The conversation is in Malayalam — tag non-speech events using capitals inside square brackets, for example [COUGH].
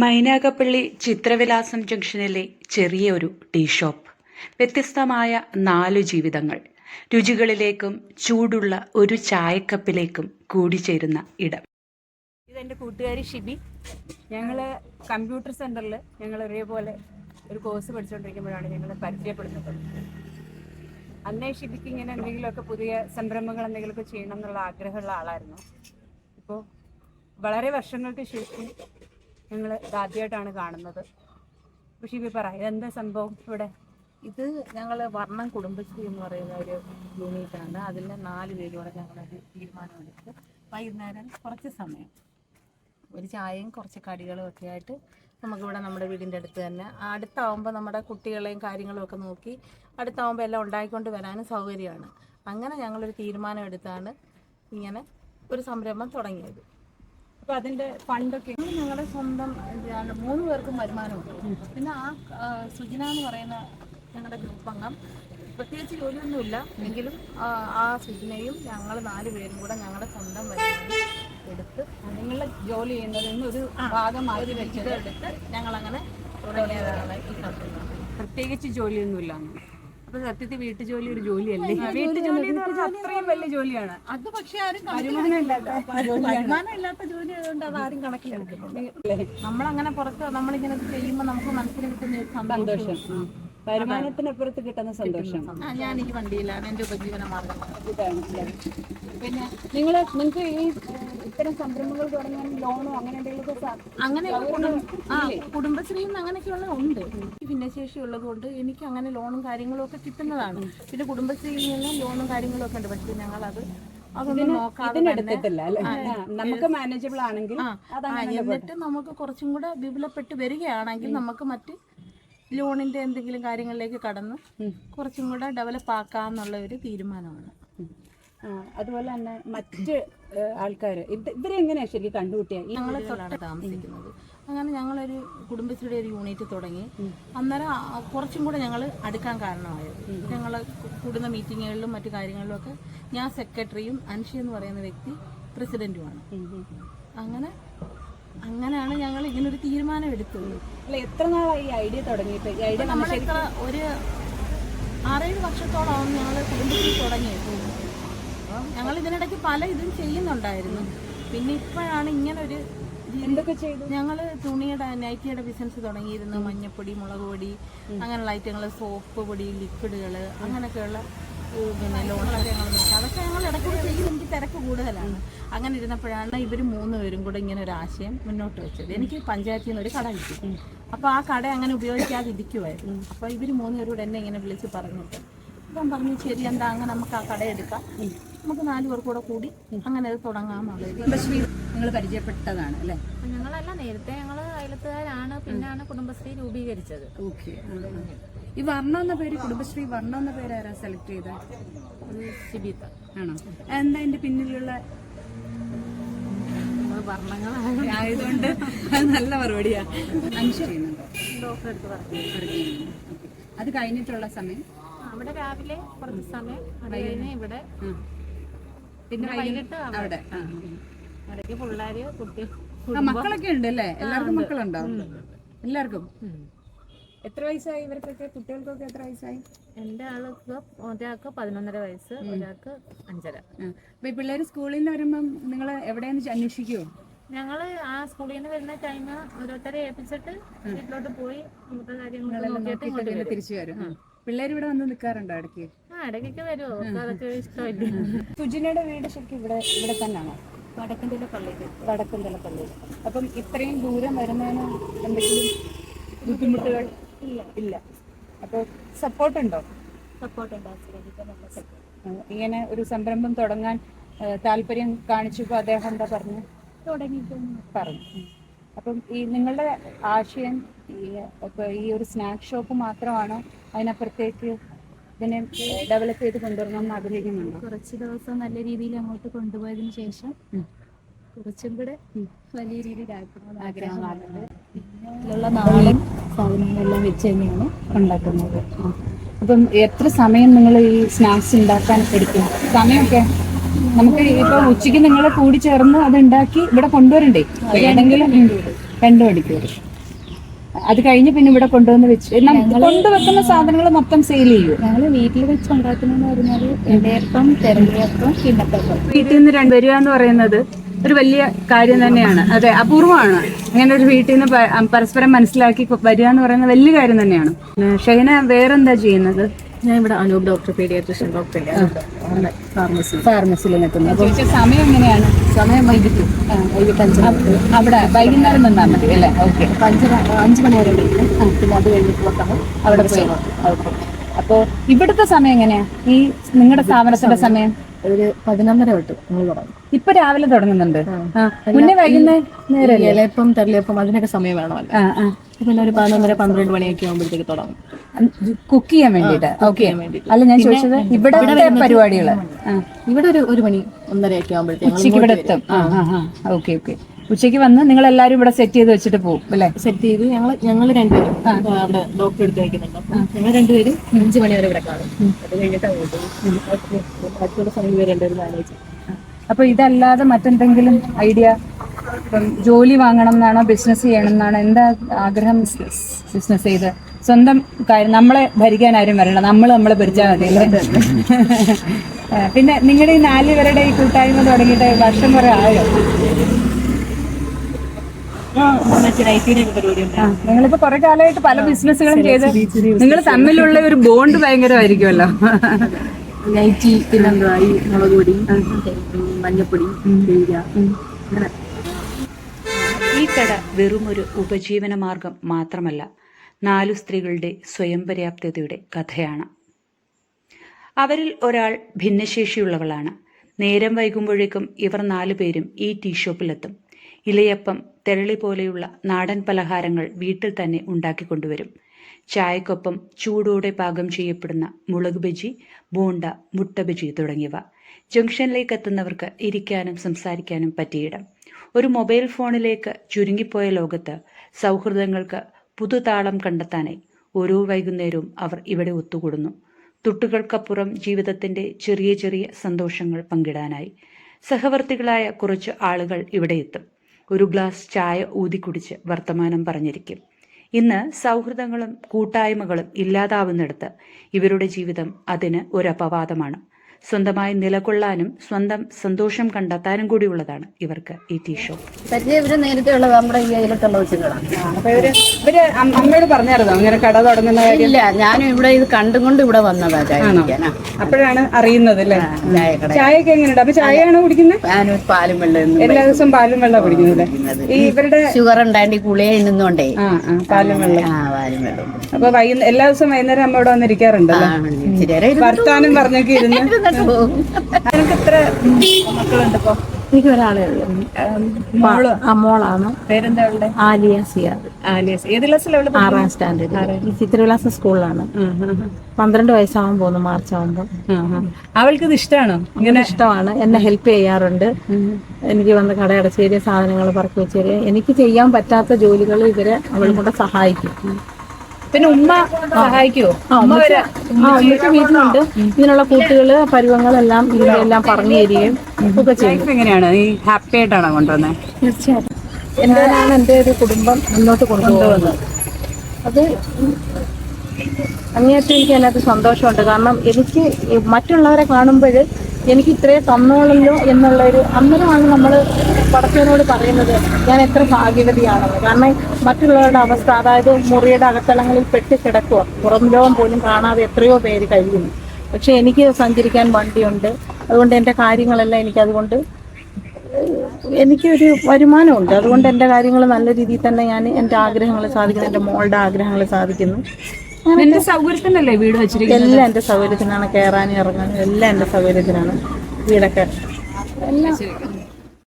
മൈനാഗപ്പള്ളി ചിത്രവിലാസം ജംഗ്ഷനിലെ ചെറിയ ഒരു ടീ ഷോപ്പ്. വ്യത്യസ്തമായ നാലു ജീവിതങ്ങൾ. രുചികളിലേക്കും ചൂടുള്ള ഒരു ചായക്കപ്പിലേക്കും കൂടിച്ചേരുന്ന ഇടം. ഇതെന്റെ കൂട്ടുകാരി ഷിബി. ഞങ്ങൾ കമ്പ്യൂട്ടർ സെന്ററിൽ ഞങ്ങൾ ഒരേപോലെ ഒരു കോഴ്സ് പഠിച്ചുകൊണ്ടിരിക്കുമ്പോഴാണ് ഞങ്ങൾ പരിചയപ്പെടുന്നത് അന്നേ ഷിബിക്ക് ഇങ്ങനെ എന്തെങ്കിലുമൊക്കെ പുതിയ സംരംഭങ്ങൾ എന്തെങ്കിലുമൊക്കെ ചെയ്യണം എന്നുള്ള ആഗ്രഹമുള്ള ആളായിരുന്നു. ഇപ്പോൾ വളരെ വർഷങ്ങൾക്ക് ശേഷം ഞങ്ങൾ ഇതാദ്യമായിട്ടാണ് കാണുന്നത്. ഷിബി പറ ഇതെന്താ സംഭവം ഇവിടെ? ഇത് ഞങ്ങൾ വർണം കുടുംബശ്രീ എന്ന് പറയുന്ന ഒരു യൂണിറ്റാണ്. അതിന്റെ നാല് പേരോടെ ഞങ്ങളൊരു തീരുമാനമെടുത്ത് വൈകുന്നേരം കുറച്ച് സമയം ഒരു ചായയും കുറച്ച് കടികളും ഒക്കെ ആയിട്ട് നമുക്കിവിടെ നമ്മുടെ വീടിന്റെ അടുത്ത് തന്നെ. അടുത്താവുമ്പോൾ നമ്മുടെ കുട്ടികളെയും കാര്യങ്ങളും ഒക്കെ നോക്കി അടുത്താവുമ്പോൾ എല്ലാം ഉണ്ടായിക്കൊണ്ട് വരാനും സൗകര്യമാണ്. അങ്ങനെ ഞങ്ങളൊരു തീരുമാനം എടുത്താണ് ഇങ്ങനെ ഒരു സംരംഭം തുടങ്ങിയത്. അപ്പോൾ അതിന്റെ ഫണ്ടൊക്കെ ഞങ്ങളുടെ സ്വന്തം മൂന്ന് പേർക്കും വരുമാനമുണ്ട്. പിന്നെ ആ സുജന എന്ന് പറയുന്ന ഞങ്ങളുടെ ഗ്രൂപ്പ് അംഗം പ്രത്യേകിച്ച് ജോലിയൊന്നുമില്ല. എങ്കിലും ആ, സുജനയും ഞങ്ങൾ നാല് പേരും കൂടെ ഞങ്ങളുടെ സ്വന്തം വരുമാനം എടുത്ത് നിങ്ങളുടെ ജോലി ചെയ്യുന്നതിൽ നിന്ന് ഒരു ഭാഗം മാറ്റി ഇത് വെച്ചത് എടുത്ത് ഞങ്ങളങ്ങനെ തുടങ്ങിയതാണ് ഈ പ്രത്യേകിച്ച് ജോലിയൊന്നുമില്ല അപ്പൊ സത്യത്തിൽ വീട്ടുജോലി ഒരു ജോലിയല്ലേ? വീട്ടുജോലി എന്ന് പറഞ്ഞാൽ അത്രയും വലിയ ജോലിയാണ്. അത് പക്ഷെ ആരും വരുമാനം ഇല്ലാത്ത ജോലി ആയതുകൊണ്ട് അത് ആരും കണക്കിലെടുക്കുന്നില്ല. നമ്മളങ്ങനെ പുറത്ത് നമ്മളിങ്ങനെ ചെയ്യുമ്പോൾ നമുക്ക് മനസ്സിന് കിട്ടുന്ന സന്തോഷം. വരുമാനത്തിനപ്പുറത്ത് കിട്ടുന്ന സന്തോഷം. ഞാൻ ഈ വണ്ടിയിലാണ്. എന്റെ ഉപജീവന മാർഗം. ഇതാണ്? പിന്നെ നിങ്ങൾ നിങ്ങൾക്ക് ഈ ഇത്തരം സംരംഭങ്ങൾ തുടങ്ങാൻ ലോണോ അങ്ങനെ എന്തെങ്കിലും അങ്ങനെ ആ അങ്ങനെയൊക്കെയുള്ള ഉണ്ട്. എനിക്ക് ഭിന്നശേഷി ഉള്ളതുകൊണ്ട് എനിക്ക് അങ്ങനെ ലോണും കാര്യങ്ങളും ഒക്കെ കിട്ടുന്നതാണ്. പിന്നെ കുടുംബശ്രീയിൽ നിന്ന് ലോണും കാര്യങ്ങളും ഒക്കെ ഉണ്ട്. പക്ഷേ ഞങ്ങളത് നമുക്ക് മാനേജബിൾ ആണെങ്കിൽ എന്നിട്ട് നമുക്ക് കുറച്ചും കൂടെ വിപുലപ്പെട്ട് വരികയാണെങ്കിൽ നമുക്ക് മറ്റ് ലോണിന്റെ എന്തെങ്കിലും കാര്യങ്ങളിലേക്ക് കടന്ന് കുറച്ചും കൂടെ ഡെവലപ്പ് ആക്കാന്നുള്ള ഒരു തീരുമാനമാണ്. അതുപോലെ തന്നെ മറ്റ് ആൾക്കാർ ഇവരെ എങ്ങനെയാണ് ശരിക്കും കണ്ടുകൂട്ടിയ ഞങ്ങളെ ഞങ്ങൾ തൊട്ടാണ് താമസിക്കുന്നത്. അങ്ങനെ ഞങ്ങളൊരു കുടുംബശ്രീയുടെ ഒരു യൂണിറ്റ് തുടങ്ങി. അന്നേരം കുറച്ചും കൂടെ ഞങ്ങൾ അടുക്കാൻ കാരണമായത്. ഞങ്ങൾ കൂടുന്ന മീറ്റിങ്ങുകളിലും മറ്റു കാര്യങ്ങളിലും ഒക്കെ ഞാൻ സെക്രട്ടറിയും അൻഷി എന്ന് പറയുന്ന വ്യക്തി പ്രസിഡന്റുമാണ്. അങ്ങനെ അങ്ങനെയാണ് ഞങ്ങൾ ഇങ്ങനൊരു തീരുമാനം എടുത്തത്. അല്ല എത്ര നാളായി ഈ ഐഡിയ തുടങ്ങിയിട്ട്? ഈ ഐഡിയ ഒരു ആറേഴ് വർഷത്തോളം ഞങ്ങൾ കുടുംബശ്രീ തുടങ്ങിയത് ഞങ്ങൾ ഇതിനിടയ്ക്ക് പല ഇതും ചെയ്യുന്നുണ്ടായിരുന്നു. പിന്നെ ഇപ്പോഴാണ് ഇങ്ങനൊരു എന്തൊക്കെ ചെയ്തു? ഞങ്ങൾ തുണിയുടെ നൈറ്റിയുടെ ബിസിനസ് തുടങ്ങിയിരുന്നു. മഞ്ഞപ്പൊടി മുളക് പൊടി അങ്ങനെയുള്ള ഐറ്റങ്ങൾ സോപ്പ് പൊടി ലിക്വിഡുകൾ അങ്ങനെയൊക്കെയുള്ള പിന്നെ ലോണുകളൊക്കെ ഞങ്ങൾ നോക്കാം. അതൊക്കെ ഞങ്ങൾ ഇടയ്ക്ക് ചെയ്യും. എനിക്ക് തിരക്ക് കൂടുതലാണ്. അങ്ങനെ ഇരുന്നപ്പോഴാണ് ഇവർ മൂന്ന് പേരും കൂടെ ഇങ്ങനെ ഒരു ആശയം മുന്നോട്ട് വെച്ചത്. എനിക്ക് പഞ്ചായത്തിൽ നിന്ന് ഒരു കട കിട്ടി. അപ്പോൾ ആ കട അങ്ങനെ ഉപയോഗിക്കാതെ ഇരിക്കുമായിരുന്നു അപ്പോൾ ഇവർ മൂന്ന് കൂടെ എന്നെ ഇങ്ങനെ വിളിച്ച് പറഞ്ഞിട്ട് ഞാൻ പറഞ്ഞു ശരി എന്താ അങ്ങനെ നമുക്ക് ആ കടയെടുക്കാം നമുക്ക് നാലു പേർ കൂടെ കൂടി അങ്ങനെ അത് തുടങ്ങാമെന്നുള്ളത് കുടുംബശ്രീ നിങ്ങൾ പരിചയപ്പെട്ടതാണ് അല്ലേ? ഞങ്ങളല്ല നേരത്തെ ഞങ്ങൾ അയലത്തുകാരാണ് പിന്നാണ് കുടുംബശ്രീ രൂപീകരിച്ചത്. ഓക്കെ ഈ വർണ എന്ന പേര് കുടുംബശ്രീ വർണ എന്ന പേര് ആരാ സെലക്ട് ചെയ്ത? ശിബിത്ത ആണോ? എന്താ അതിന്റെ പിന്നിലുള്ള? ആയതുകൊണ്ട് അത് നല്ല മറുപടിയാ. അത് കഴിഞ്ഞിട്ടുള്ള സമയം? അവിടെ രാവിലെ കുറച്ച് സമയം അത് കഴിഞ്ഞ് ഇവിടെ പിന്നെ വൈകിട്ട് അവിടെ. ഇടയ്ക്ക് പിള്ളേര് കുട്ടി മക്കളൊക്കെ ഉണ്ട് അല്ലേ എല്ലാവർക്കും മക്കളുണ്ടോ? എല്ലാവർക്കും? എത്ര വയസ്സായി ഇവർക്കൊക്കെ? കുട്ടികൾക്കൊക്കെ എത്ര വയസ്സായി? എന്റെ ആൾക്ക് ഒരാൾക്ക് പതിനൊന്നര വയസ്സ് ഒരാൾക്ക് അഞ്ചര. അപ്പൊ ഈ പിള്ളേര് സ്കൂളിൽ നിന്ന് വരുമ്പം നിങ്ങൾ എവിടെയെന്ന് അന്വേഷിക്കുവോ? ഞങ്ങൾ ആ സ്കൂളിൽ നിന്ന് വരുന്ന ടൈം ഓരോരുത്തരെ ഏൽപ്പിച്ചിട്ട് വീട്ടിലോട്ട് പോയി നമുക്ക് കാര്യങ്ങൾ നോക്കിയിട്ട് തിരിച്ചു വരും. ആ. പിള്ളേര് ഇവിടെ വന്ന് നിൽക്കാറുണ്ടോ ഇടയ്ക്ക്? ആ ഇടയ്ക്കൊക്കെ വരുമോ അവർക്ക് അതൊക്കെ ഇഷ്ടമല്ലേ? സുജിനയുടെ വീട് ശരിക്കും ഇവിടെ ഇവിടെ തന്നെയാണോ? വടക്കന്തല പള്ളിക്ക് വടക്കന്തല പള്ളി അപ്പം ഇത്രയും ദൂരം വരുന്നതിന് എന്തെങ്കിലും ബുദ്ധിമുട്ടുകൾ ഇല്ല. ഇല്ല. അപ്പോൾ സപ്പോർട്ട് ഉണ്ടോ സപ്പോർട്ട്. ഉണ്ട് ഇങ്ങനെ ഒരു സംരംഭം തുടങ്ങാൻ താല്പര്യം കാണിച്ചപ്പോൾ അദ്ദേഹം എന്താ പറഞ്ഞു? തുടങ്ങിയിട്ടൊന്നും പറഞ്ഞു. അപ്പം ഈ നിങ്ങളുടെ ആശയം ഈ ഇപ്പൊ ഈ ഒരു സ്നാക്ക് ഷോപ്പ് മാത്രമാണോ അതിനപ്പുറത്തേക്ക് ഇതിനെ ഡെവലപ്പ് ചെയ്ത് കൊണ്ടുവരണം എന്ന് ആഗ്രഹിക്കുന്നുണ്ടോ? കുറച്ച് ദിവസം നല്ല രീതിയിൽ അങ്ങോട്ട് കൊണ്ടുപോയതിനു ശേഷം കുറച്ചും കൂടെ വലിയ രീതിയിൽ ആഗ്രഹങ്ങളുണ്ട് ഇതിലുള്ള നാടൻ സാധനങ്ങളെല്ലാം വെച്ച് തന്നെയാണ് ഉണ്ടാക്കുന്നത്. അപ്പം എത്ര സമയം നിങ്ങൾ ഈ സ്നാക്സ് ഉണ്ടാക്കാൻ എടുക്കും? സമയമൊക്കെ? നമുക്ക് ഇപ്പൊ ഉച്ചയ്ക്ക് നിങ്ങൾ കൂടി ചേർന്ന് അത് ഉണ്ടാക്കി ഇവിടെ കൊണ്ടുവരണ്ടേ? ഏതെങ്കിലും രണ്ടു മണിക്കൂർ അത് കഴിഞ്ഞ് പിന്നെ ഇവിടെ കൊണ്ടുവന്ന് വെച്ച് കൊണ്ടുവെക്കുന്ന സാധനങ്ങൾ മൊത്തം സെയിൽ ചെയ്യും. ഞങ്ങൾ വീട്ടിൽ വെച്ച് ഉണ്ടാക്കുന്നതെന്ന് പറഞ്ഞാൽ ഇടയപ്പം തെരഞ്ഞപ്പം കിണ്ണത്തപ്പം വീട്ടിൽ നിന്ന് രണ്ട് വരിക എന്ന് പറയുന്നത് ഒരു വലിയ കാര്യം തന്നെയാണ്. അതെ അപൂർവമാണ്. അങ്ങനെ ഒരു വീട്ടിൽ നിന്ന് പരസ്പരം മനസ്സിലാക്കി വരിക എന്ന് പറയുന്നത് വലിയ കാര്യം തന്നെയാണ്. ഷെഹന ഷൈന വേറെന്താ ചെയ്യുന്നത്? ഞാൻ ഇവിടെ Anoop doctor paediatrician doctor pharmacy ഫാർമസിയിൽ നിൽക്കുന്നത്. അപ്പോൾ സമയം എങ്ങനെയാണ്? സമയം വൈകിട്ട്. വൈകിട്ട് അഞ്ച് അവിടെ വൈകുന്നേരം നിന്നാൽ മതി അല്ലേ? ഓക്കെ. അപ്പോൾ അഞ്ച് അഞ്ച് മണി വരെ ഉണ്ട്. പിന്നെ അത് കഴിഞ്ഞിട്ട് അവിടെ പോയി. ഓക്കെ. അപ്പോൾ ഇവിടുത്തെ സമയം എങ്ങനെയാണ് ഈ നിങ്ങളുടെ സ്ഥാപനത്തിന്റെ സമയം? ഒരു പതിനൊന്നര തൊട്ട് നമ്മൾ തുടങ്ങും. ഇപ്പൊ രാവിലെ തുടങ്ങുന്നുണ്ട്. മുന്നേ വൈകുന്നേരം ഇലയപ്പം തെരളിയപ്പം അതിനൊക്കെ സമയം വേണമല്ലോ. പിന്നെ ഒരു പതിനൊന്നര പന്ത്രണ്ട് മണിയൊക്കെ ആകുമ്പോഴത്തേക്ക് തുടങ്ങും. കുക്ക് ചെയ്യാൻ വേണ്ടിട്ട് ഓക്കെ. അല്ല ഞാൻ ചോദിച്ചത് ഇവിടെ പരിപാടികൾ? ആ, ഇവിടെ ഒരു ഒരു മണി ഒന്നര ഒക്കെ ആകുമ്പോഴത്തേക്ക് ഇവിടെ എത്തും. Okay okay. ഉച്ചയ്ക്ക് വന്ന് നിങ്ങൾ എല്ലാരും ഇവിടെ സെറ്റ് ചെയ്ത് വെച്ചിട്ട് പോകും അല്ലേ? സെറ്റ് ചെയ്ത് ഞങ്ങൾ ഞങ്ങൾ രണ്ടുപേരും അവിടെ ഡോക്ടർ എടുത്ത് വയ്ക്കുന്നുണ്ട് ഞങ്ങൾ രണ്ടുപേരും അഞ്ച് മണി വരെ ഇവിടെ കാണും. അത് കഴിഞ്ഞിട്ട് അങ്ങോട്ട് പോകും. ബാക്കിയുള്ള സമയം രണ്ടുപേരും മാനേജ് ചെയ്യും. അപ്പൊ ഇതല്ലാതെ മറ്റെന്തെങ്കിലും ഐഡിയ ഇപ്പം ജോലി വാങ്ങണം എന്നാണോ ബിസിനസ് ചെയ്യണം എന്നാണോ എന്താ ആഗ്രഹം ബിസിനസ് ചെയ്ത്? സ്വന്തം കാര്യം നമ്മളെ ഭരിക്കാൻ ആരും വരണ്ട. നമ്മൾ നമ്മളെ ഭരിച്ചാൽ മതി [LAUGHS] പിന്നെ നിങ്ങളുടെ ഈ നാല് പേരുടെ ഈ കൂട്ടായ്മ തുടങ്ങിയിട്ട് വർഷം കുറെ ആയോ മറ്റേ ഐറ്റിയുടെ പരിപാടിയുണ്ട് ആ, നിങ്ങളിപ്പോ കുറെ കാലമായിട്ട് പല ബിസിനസ്സുകളും ചെയ്ത് നിങ്ങൾ തമ്മിലുള്ള ഒരു ബോണ്ട് ഭയങ്കരമായിരിക്കുമല്ലോ. നൈറ്റി പിന്നെന്താ ഈ മുളക് പൊടി മഞ്ഞപ്പൊടി ഈ കട വെറും ഒരു ഉപജീവന മാർഗം മാത്രമല്ല നാലു സ്ത്രീകളുടെ സ്വയം പര്യാപ്തതയുടെ കഥയാണ്. അവരിൽ ഒരാൾ ഭിന്നശേഷിയുള്ളവളാണ്. നേരം വൈകുമ്പോഴേക്കും ഇവർ നാലുപേരും ഈ ടീ ഷോപ്പിലെത്തും. ഇലയപ്പം തെരളി പോലെയുള്ള നാടൻ പലഹാരങ്ങൾ വീട്ടിൽ തന്നെ ഉണ്ടാക്കിക്കൊണ്ടുവരും ചായക്കൊപ്പം ചൂടോടെ പാകം ചെയ്യപ്പെടുന്ന മുളക് ബജി ബോണ്ട മുട്ട ബജി തുടങ്ങിയവ. ജംഗ്ഷനിലേക്ക് എത്തുന്നവർക്ക് ഇരിക്കാനും സംസാരിക്കാനും പറ്റിയിടം ഒരു മൊബൈൽ ഫോണിലേക്ക് ചുരുങ്ങിപ്പോയ ലോകത്ത് സൗഹൃദങ്ങൾക്ക് പുതുതാളം കണ്ടെത്താനായി ഓരോ വൈകുന്നേരവും അവർ ഇവിടെ ഒത്തുകൂടുന്നു. തുട്ടുകൾക്കപ്പുറം ജീവിതത്തിന്റെ ചെറിയ ചെറിയ സന്തോഷങ്ങൾ പങ്കിടാനായി. സഹവർത്തികളായ കുറച്ച് ആളുകൾ ഇവിടെ എത്തും. ഒരു ഗ്ലാസ് ചായ ഊതിക്കുടിച്ച് വർത്തമാനം പറഞ്ഞിരിക്കും. ഇന്ന് സൗഹൃദങ്ങളും കൂട്ടായ്മകളും ഇല്ലാതാവുന്നിടത്ത് ഇവരുടെ ജീവിതം അതിന് ഒരു അപവാദമാണ്. സ്വന്തമായി നിലകൊള്ളാനും സ്വന്തം സന്തോഷം കണ്ടെത്താനും കൂടിയുള്ളതാണ് ഇവർക്ക് ഈ ടീ ഷോ. ഇവർ നേരത്തെ ഉള്ളത് നമ്മുടെ ഈ അയലത്തുള്ള വെച്ചുകളാണ് അപ്പൊ ഇവർ അമ്മയോട് പറഞ്ഞായിരുന്നോ? അങ്ങനെ കട തുടങ്ങുന്ന ഇല്ല ഞാനും ഇവിടെ ഇത് കണ്ടുകൊണ്ട് ഇവിടെ വന്നതാ ചായ കുടിക്കാനാ അപ്പോഴാണ് അറിയുന്നത് അല്ലേ? ചായയൊക്കെ എങ്ങനെയുണ്ട്? അപ്പൊ ചായയാണോ കുടിക്കുന്നത്? ഞാനും പാലും വെള്ളം എല്ലാ ദിവസവും പാലും വെള്ളം കുടിക്കുന്നത് ഈ ഇവരുടെ ഷുഗർ ഉണ്ടായിട്ട് കുളിയെ ആ പാലും വെള്ളം പാലും വെള്ളം അപ്പൊ എല്ലാ ദിവസവും വൈകുന്നേരം അമ്മ ഇവിടെ വന്നിരിക്കാറുണ്ടല്ലേ? വർത്താനം പറഞ്ഞൊക്കെ ഇരുന്ന് [LAUGHS] പോകും എത്ര മക്കളുണ്ട് ഇപ്പൊ എനിക്ക് ഒരാളേ ഉള്ളൂ. മോൾ? ആ മോളാണ്. പേരെന്താ ഉള്ളത് ആലിയ സിയാദ് ആലിയസ് ഏത് ക്ലാസ്സിലുള്ള ആറാം സ്റ്റാൻഡേർഡ് ഈ ചിത്രവിലാസ സ്കൂളിലാണ്. പന്ത്രണ്ട് വയസ്സാവാൻ പോകുന്നു മാർച്ച് ആവുമ്പോൾ അവൾക്ക് ഇത് ഇഷ്ടമാണോ ഇങ്ങനെ ഇഷ്ടമാണ്. എന്നെ ഹെൽപ്പ് ചെയ്യാറുണ്ട്. എനിക്ക് വന്ന് കടയടച്ചേരിയ സാധനങ്ങൾ പറക്കി വെച്ച് എനിക്ക് ചെയ്യാൻ പറ്റാത്ത ജോലികൾ ഇവരെ അവൾ കൂടെ സഹായിക്കും. പിന്നെ ഉമ്മ സഹായിക്കുവോ? ഉമ്മച്ച് വീട്ടിലുണ്ട്. ഇതിനുള്ള കൂട്ടുകൾ പരുവങ്ങളെല്ലാം ഇതിനെല്ലാം പറഞ്ഞു തരികയും ഒക്കെ ചെയ്യും എങ്ങനെയാണ്? ഈ ഹാപ്പി ആയിട്ടാണോ കൊണ്ടുവന്നത് തീർച്ചയായിട്ടും. എന്തിനാണ് എന്റെ ഒരു കുടുംബം മുന്നോട്ട് കൊണ്ടുപോകുന്നത്? അത് അങ്ങേയറ്റം എനിക്ക് അതിനകത്ത് സന്തോഷമുണ്ട്. കാരണം എനിക്ക് മറ്റുള്ളവരെ കാണുമ്പോൾ എനിക്ക് ഇത്രേ തന്നോളല്ലോ എന്നുള്ളൊരു അന്നേരമാണ് നമ്മൾ പടച്ചവനോട് പറയുന്നത് ഞാൻ എത്ര ഭാഗ്യവതിയാണെന്ന് കാരണം മറ്റുള്ളവരുടെ അവസ്ഥ അതായത് മുറിയുടെ അകത്തളങ്ങളിൽ പെട്ട് കിടക്കുക പുറം ലോകം പോലും കാണാതെ എത്രയോ പേര് കഴിയുന്നു പക്ഷെ എനിക്ക് സഞ്ചരിക്കാൻ വണ്ടിയുണ്ട്. അതുകൊണ്ട് എന്റെ കാര്യങ്ങളെല്ലാം എനിക്കതുകൊണ്ട് എനിക്കൊരു വരുമാനമുണ്ട്. അതുകൊണ്ട് എന്റെ കാര്യങ്ങൾ നല്ല രീതിയിൽ തന്നെ ഞാൻ എന്റെ ആഗ്രഹങ്ങൾ സാധിക്കുന്നു എന്റെ മോളുടെ ആഗ്രഹങ്ങൾ സാധിക്കുന്നു. നിന്റെ സൗകര്യത്തിനല്ലേ വീട് വെച്ചിരിക്കുന്നത്? എല്ലാം എന്റെ സൗകര്യത്തിനാണ്. കയറാനും ഇറങ്ങാനും എല്ലാം എന്റെ സൗകര്യത്തിനാണ് വീടൊക്കെ. എല്ലാം